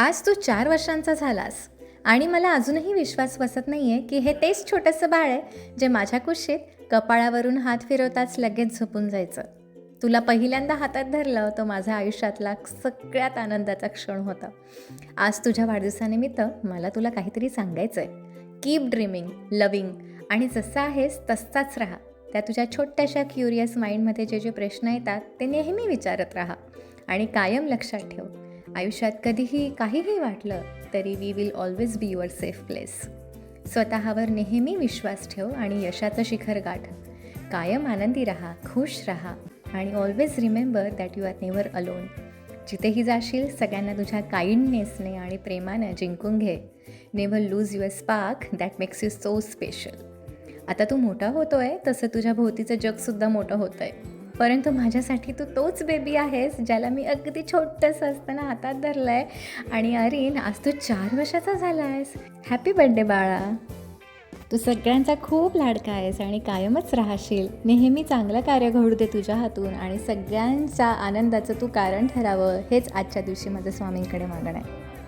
आज तू चार वर्षांचा झालास. आणि मला अजूनही विश्वास बसत नाही आहे की हे तेच छोटंसं बाळ आहे जे माझ्या कुशीत कपाळावरून हात फिरवताच लगेच झोपून जायचं. तुला पहिल्यांदा हातात धरलं तो माझ्या आयुष्यातला सगळ्यात आनंदाचा क्षण होता. आज तुझ्या वाढदिवसानिमित्त मला तुला काहीतरी सांगायचं आहे कीप ड्रीमिंग लविंग आणि जसा आहेस तसाच राहा. त्या तुझ्या छोट्याशा क्युरियस माइंडमध्ये जे जे प्रश्न येतात ते नेहमी विचारत राहा. आणि कायम लक्षात ठेव आयुष्यात कधीही काहीही वाटलं तरी we will always be your safe place स्वतःवर नेहमी विश्वास ठेव आणि यशाचं शिखर गाठ. कायम आनंदी राहा खुश राहा आणि always remember that you are never alone जिथेही जाशील सगळ्यांना तुझ्या काइंडनेसने आणि प्रेमानं जिंकून घे. Never lose your spark that makes you so special आता तू मोठा होतोय तसं तुझ्या भोवतीचं जगसुद्धा मोठं होतं आहे परंतु माझ्यासाठी तू तोच बेबी आहेस ज्याला मी अगदी छोटंसं असताना हातात धरलं आहे आणि अरिन आज तू चार वर्षाचा झाला आहेस हॅपी बड्डे बाळा. तू सगळ्यांचा खूप लाडका आहेस आणि कायमच राहशील. नेहमी चांगलं कार्य घडू दे तुझ्या हातून आणि सगळ्यांच्या आनंदाचं तू कारण ठरावं हेच आजच्या दिवशी माझं स्वामींकडे मागणं आहे.